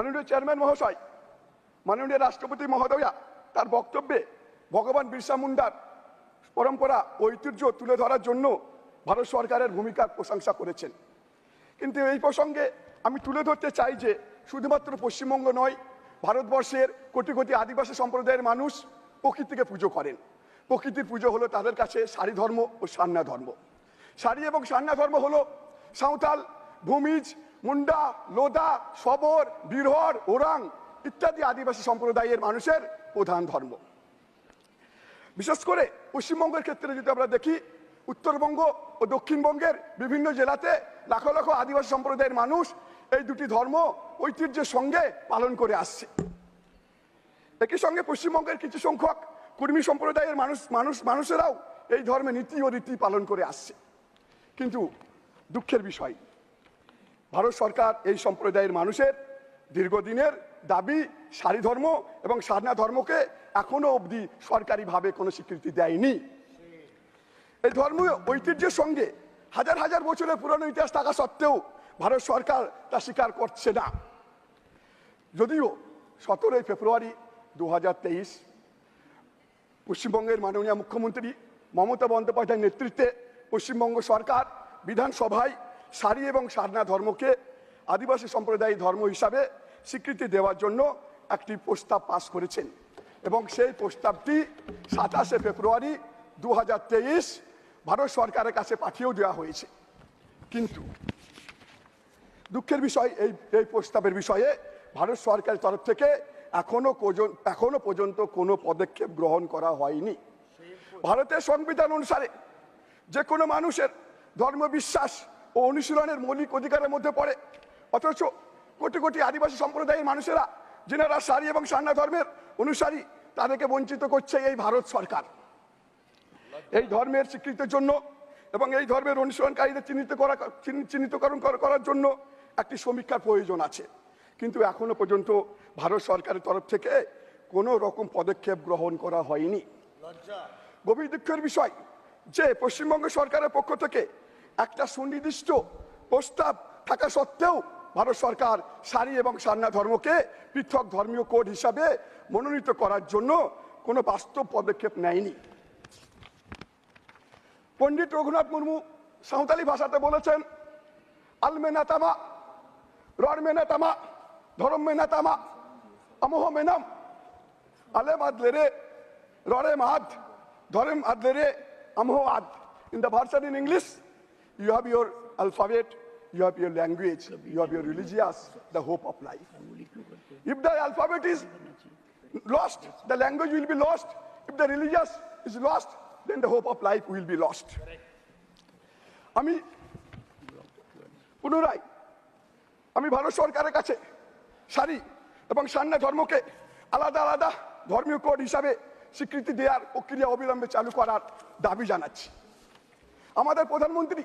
মাননীয় চেয়ারম্যান মহাশয়, মাননীয় রাষ্ট্রপতি মহোদয়া, তার বক্তব্যে ভগবান বিরসা মুন্ডার পরম্পরা, ঐতিহ্য তুলে ধরার জন্য ভারত সরকারের ভূমিকার প্রশংসা করেছেন। কিন্তু এই প্রসঙ্গে আমি তুলে ধরতে চাই যে, শুধুমাত্র পশ্চিমবঙ্গ নয়, ভারতবর্ষের কোটি কোটি আদিবাসী সম্প্রদায়ের মানুষ প্রকৃতিকে পুজো করেন। প্রকৃতির পুজো হলো তাদের কাছে সারি ধর্ম ও সান্না ধর্ম। সারি এবং সান্না ধর্ম হলো সাঁওতাল ভূমিজ, মুন্ডা, লোদা, সবর, বিরহর, ওরাং ইত্যাদি আদিবাসী সম্প্রদায়ের মানুষের প্রধান ধর্ম। বিশেষ করে পশ্চিমবঙ্গের ক্ষেত্রে যদি আমরা দেখি, উত্তরবঙ্গ ও দক্ষিণবঙ্গের বিভিন্ন জেলাতে লাখো লাখো আদিবাসী সম্প্রদায়ের মানুষ এই দুটি ধর্ম ঐতিহ্যের সঙ্গে পালন করে আসছে। একই সঙ্গে পশ্চিমবঙ্গের কিছু সংখ্যক কর্মী সম্প্রদায়ের মানুষ মানুষ, মানুষেরাও এই ধর্মে নীতি ও রীতি পালন করে আসছে। কিন্তু দুঃখের বিষয় ভারত সরকার এই সম্প্রদায়ের মানুষের দীর্ঘদিনের দাবি সারি ধর্ম এবং সারনা ধর্মকে এখনও অবধি সরকারিভাবে কোনো স্বীকৃতি দেয়নি। এই ধর্মীয় ঐতিহ্যের সঙ্গে হাজার হাজার বছরের পুরনো ইতিহাস থাকা সত্ত্বেও ভারত সরকার তা স্বীকার করছে না। যদিও সতেরোই ফেব্রুয়ারি দু হাজার তেইশ পশ্চিমবঙ্গের মাননীয় মুখ্যমন্ত্রী মমতা বন্দ্যোপাধ্যায়ের নেতৃত্বে পশ্চিমবঙ্গ সরকার বিধানসভায় সারি এবং সারনা ধর্মকে আদিবাসী সম্প্রদায় ধর্ম হিসাবে স্বীকৃতি দেওয়ার জন্য একটি প্রস্তাব পাশ করেছেন। এবং সেই প্রস্তাবটি সাতাশে ফেব্রুয়ারি দুহাজার তেইশ ভারত সরকারের কাছে পাঠিয়েও দেওয়া হয়েছে। কিন্তু দুঃখের বিষয়, এই এই প্রস্তাবের বিষয়ে ভারত সরকারের তরফ থেকে এখনও কোজন- এখনও পর্যন্ত কোনো পদক্ষেপ গ্রহণ করা হয়নি। ভারতের সংবিধান অনুসারে যে কোনো মানুষের ধর্মবিশ্বাস ও অনুশীলনের মৌলিক অধিকারের মধ্যে পড়ে। অথচ কোটি কোটি আদিবাসী সম্প্রদায়ের মানুষেরা যিনারা সারি এবং সান্না ধর্মের অনুসারী তাদেরকে বঞ্চিত করছে এই ভারত সরকার। এই ধর্মের স্বীকৃতির জন্য এবং এই ধর্মের অনুসরণকারীদের চিহ্নিত করা চিহ্নি- চিহ্নিতকরণ করার জন্য একটি সমীক্ষার প্রয়োজন আছে। কিন্তু এখনও পর্যন্ত ভারত সরকারের তরফ থেকে কোনো রকম পদক্ষেপ গ্রহণ করা হয়নি। গভীর দুঃখের বিষয় যে পশ্চিমবঙ্গ সরকারের পক্ষ থেকে একটা সুনির্দিষ্ট প্রস্তাব থাকা সত্ত্বেও ভারত সরকার সারি এবং সান্না ধর্মকে পৃথক ধর্মীয় কোড হিসাবে মনোনীত করার জন্য কোনো বাস্তব পদক্ষেপ নেয়নি। পণ্ডিত রঘুনাথ মুর্মু সাঁওতালি ভাষাতে বলেছেন আলমেনা তামা রড়মেনা তামা, ধরম মেনা তামা আমোহ মেনাম আলেম আদলেরে রড়েম আদ ধরেম আদলেরে আমোহ আদ। In the version in English you have your alphabet you have your language you have your religious the hope of life if the alphabet is lost the language will be lost if the religious is lost then the hope of life will be lost আমি পুনরায় আমি ভারত সরকারের কাছে সারি এবং সান্না ধর্মকে আলাদা আলাদা ধর্মীয় কোড হিসাবে স্বীকৃতি দেওয়ার প্রক্রিয়া অবিলম্বে চালু করার দাবি জানাচ্ছি আমাদের প্রধানমন্ত্রী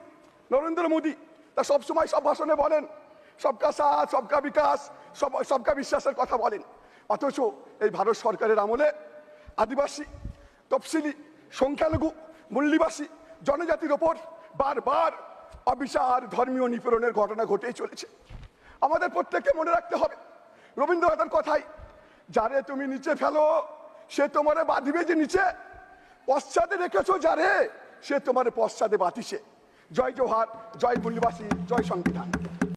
নরেন্দ্র মোদী, তা সবসময় সব ভাষণে বলেন, সবকা সাথ, সবকা বিকাশ, সব, সবকা বিশ্বাসের কথা বলেন। অথচ এই ভারত সরকারের আমলে আদিবাসী, তফসিলি, সংখ্যালঘু, মূল্যবাসী, জনজাতির ওপর বারবার অবিচার, ধর্মীয় নিপীড়নের ঘটনা ঘটেই চলেছে। আমাদের প্রত্যেককে মনে রাখতে হবে, রবীন্দ্রনাথের কথাই, যারে তুমি নিচে ফেলো, সে তোমারে বাঁধিবে যে নিচে। পশ্চাতে রেখেছো যারে, সে তোমার পশ্চাতে বাতিছে জয় জোহার জয় মূল্যবাসী জয় সংবিধান।